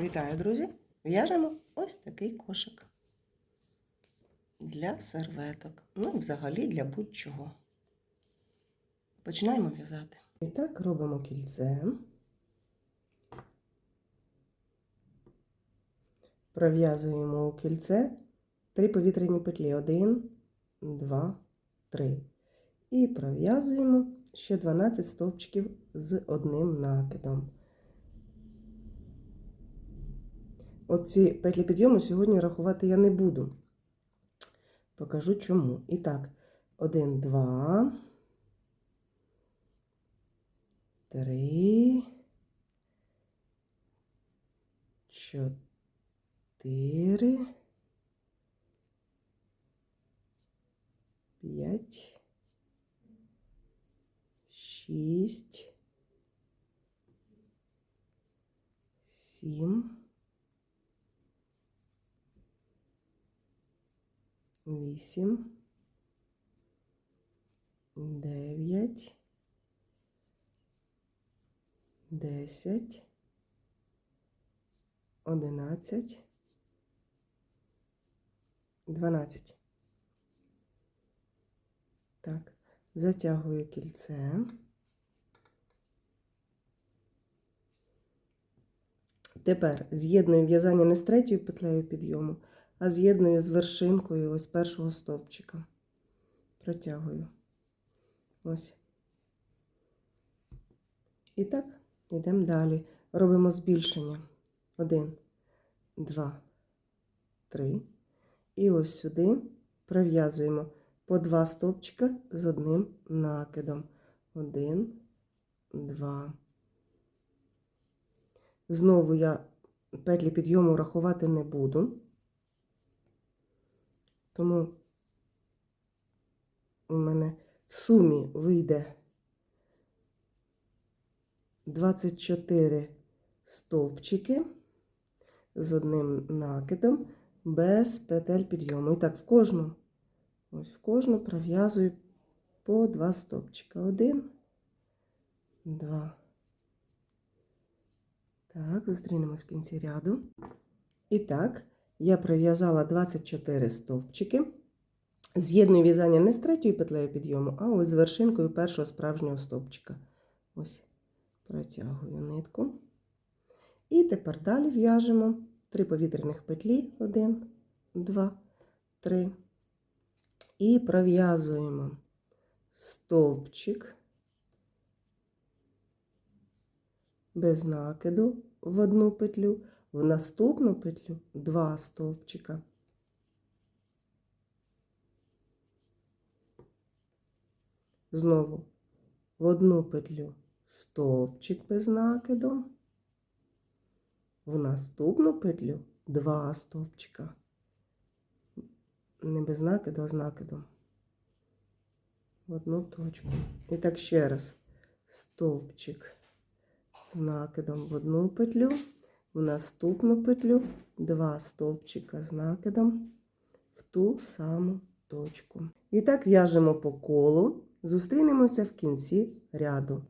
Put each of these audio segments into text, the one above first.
Вітаю, друзі! В'яжемо ось такий кошик для серветок. Ну і взагалі для будь-чого. Починаємо в'язати. І так робимо кільце. Пров'язуємо у кільце три повітряні петлі. Один, два, три. І пров'язуємо ще 12 стовпчиків з одним накидом. Оці петлі підйому сьогодні рахувати я не буду. Покажу чому. І так, один, два, три, чотири, п'ять, шість, сім. Вісім, дев'ять, десять, одинадцять, дванадцять. Так, затягую кільце. Тепер з'єдную в'язання не з третьою петлею підйому, а з'єдную з вершинкою ось першого стовпчика. Протягую. Ось. І так, йдемо далі. Робимо збільшення. Один, два, три. І ось сюди пров'язуємо по два стовпчика з одним накидом. Один, два. Знову я петлі підйому рахувати не буду. Тому у мене в сумі вийде 24 стовпчики з одним накидом без петель підйому. І так, в кожну, ось в кожну пров'язую по два стовпчика. Один, два. Так, зустрінемось в кінці ряду. І так, я пров'язала 24 стовпчики. З'єдную в'язання не з третьою петлею підйому, а ось з вершинкою першого справжнього стовпчика. Ось протягую нитку. І тепер далі в'яжемо 3 повітряних петлі. 1, 2, 3. І пров'язуємо стовпчик без накиду в одну петлю в наступну петлю два стовпчика. Знову в одну петлю стовпчик без накиду, в наступну петлю два стовпчика. Не без накиду, а з накидом. В одну точку. І так ще раз стовпчик з накидом в одну петлю в наступну петлю два стовпчика з накидом в ту саму точку. І так в'яжемо по колу, зустрінемося в кінці ряду.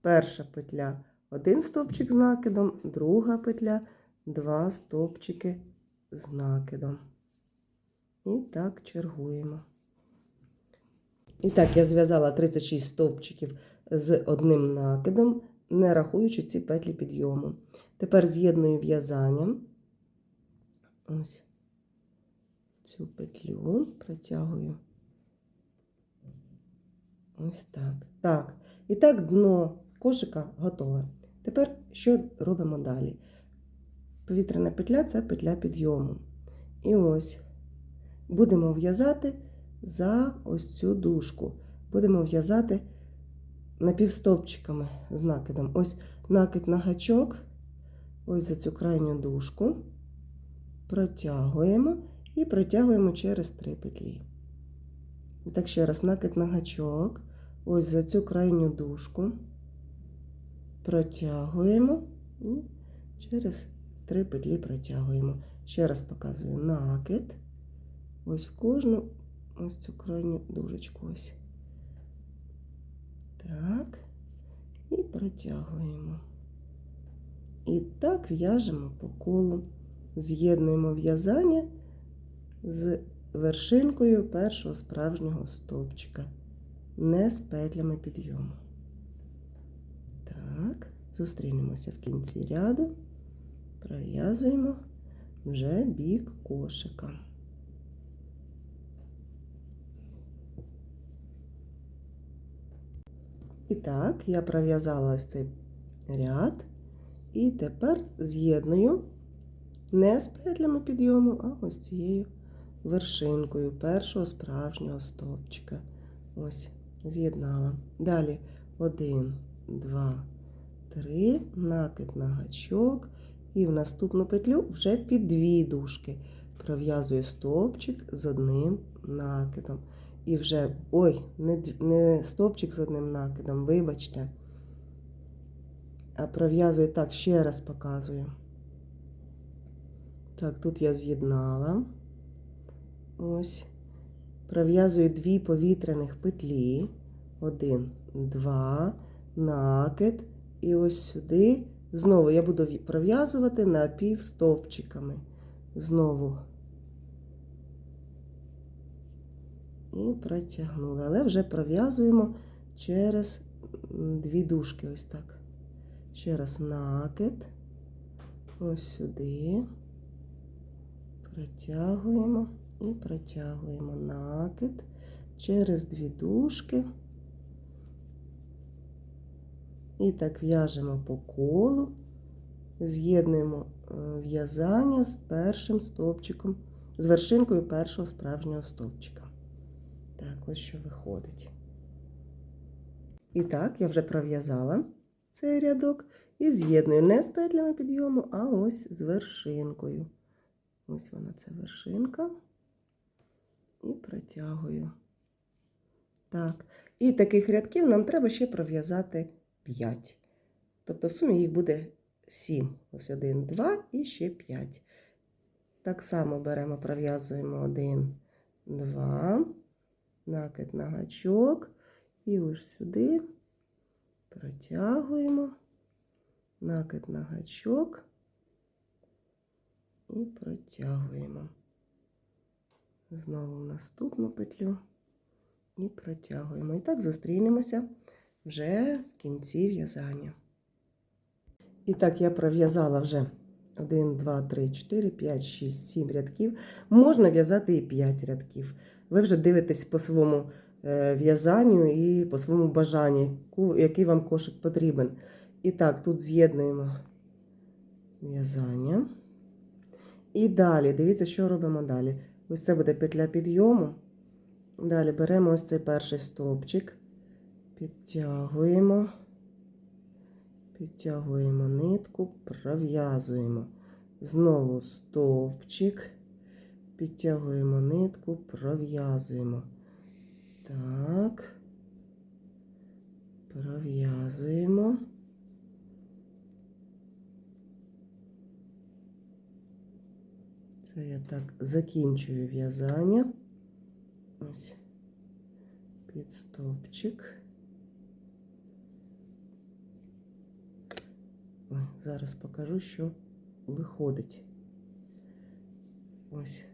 Перша петля один стовпчик з накидом, друга петля два стовпчики з накидом. І так чергуємо. І так, я зв'язала 36 стовпчиків з одним накидом, не рахуючи ці петлі підйому. Тепер з'єдную в'язанням ось цю петлю протягую. Ось так. Так. І так дно кошика готове. Тепер що робимо далі? Повітряна петля це петля підйому. І ось будемо в'язати за ось цю дужку. Будемо в'язати напівстовпчиками з накидом. Ось накид на гачок ось за цю крайню дужку, протягуємо і протягуємо через три петлі. І так, ще раз накид на гачок, ось за цю крайню дужку, протягуємо і через три петлі протягуємо. Ще раз показую накид, ось в кожну ось цю крайню дужечку. ось. Так, і протягуємо. І так в'яжемо по колу. З'єднуємо в'язання з вершинкою першого справжнього стовпчика, не з петлями підйому. Так, зустрінемося в кінці ряду, пров'язуємо вже бік кошика. І так, я пров'язала ось цей ряд, і тепер з'єдную не з петлями підйому, а ось цією вершинкою першого справжнього стовпчика. Ось, з'єднала. Далі один, два, три, накид на гачок. І в наступну петлю вже під дві дужки. Пров'язую стовпчик з одним накидом. І вже, ой, не, не стовпчик з одним накидом, вибачте. Пров'язую так, ще раз показую. Так, тут я з'єднала. Ось. Пров'язую дві повітряних петлі. Один, два, накид. І ось сюди. Знову я буду в'я- пров'язувати напівстовпчиками. Знову. І протягнули. Але вже пров'язуємо через дві дужки. Ось так. Ще раз накид. Ось сюди. Протягуємо і протягуємо накид через дві дужки. І так в'яжемо по колу, з'єднуємо е, в'язання з першим стовпчиком, з вершинкою першого справжнього стовпчика. Так, ось що виходить. І так, я вже пров'язала цей рядок і з'єдную не з петлями підйому, а ось з вершинкою. Ось вона, ця вершинка. І протягую. Так. І таких рядків нам треба ще пров'язати 5. Тобто в сумі їх буде 7. Ось 1, 2 і ще 5. Так само беремо, пров'язуємо 1, 2, накид на гачок. І ось сюди протягуємо, накид на гачок і протягуємо. Знову наступну петлю і протягуємо. І так зустрінемося вже в кінці в'язання. І так, я пров'язала вже 1, 2, 3, 4, 5, 6, 7 рядків. Можна в'язати і 5 рядків. Ви вже дивитесь по своєму в'язанню і по своєму бажанню, який вам кошик потрібен. І так, тут з'єднуємо в'язання. І далі, дивіться, що робимо далі. Ось це буде петля підйому. Далі беремо ось цей перший стовпчик, підтягуємо, підтягуємо нитку, пров'язуємо. Знову стовпчик, підтягуємо нитку, пров'язуємо. Так, пров'язуємо. Це я так закінчую в'язання. Ось під стовпчик. Ой, зараз покажу, що виходить. Ось.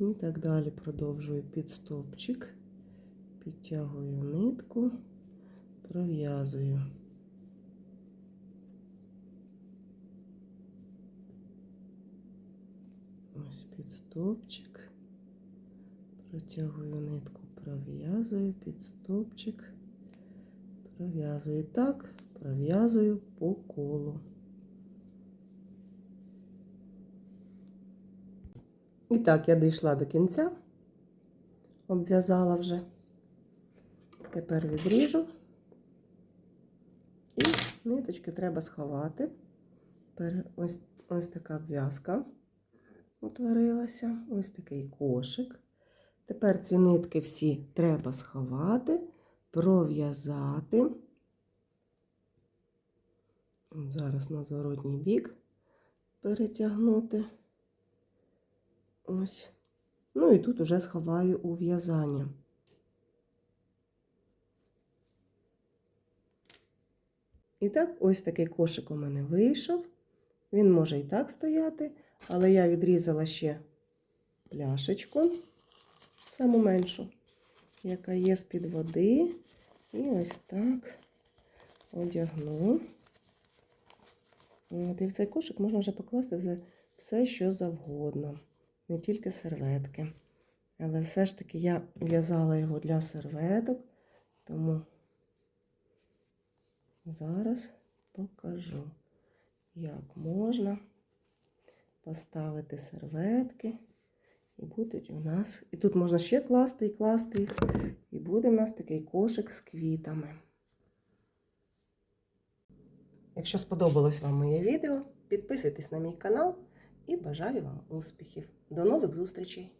І так далі. Продовжую під стовпчик, підтягую нитку, пров'язую. Ось під стовпчик, протягую нитку, пров'язую під стовпчик, пров'язую. Так, пров'язую по колу. І так, я дійшла до кінця, обв'язала вже. Тепер відріжу. І ниточки треба сховати. Ось, ось така обв'язка утворилася. Ось такий кошик. Тепер ці нитки всі треба сховати, пров'язати. Зараз на зворотній бік перетягнути. Ось. Ну і тут уже сховаю у в'язання. І так, ось такий кошик у мене вийшов. Він може і так стояти, але я відрізала ще пляшечку, саму меншу, яка є з-під води. І ось так одягну. От, і в цей кошик можна вже покласти все, що завгодно, не тільки серветки. Але все ж таки я в'язала його для серветок, тому зараз покажу, як можна поставити серветки. І будуть у нас. І тут можна ще класти і класти їх. І буде у нас такий кошик з квітами. Якщо сподобалось вам моє відео, підписуйтесь на мій канал і бажаю вам успіхів. До нових зустрічей!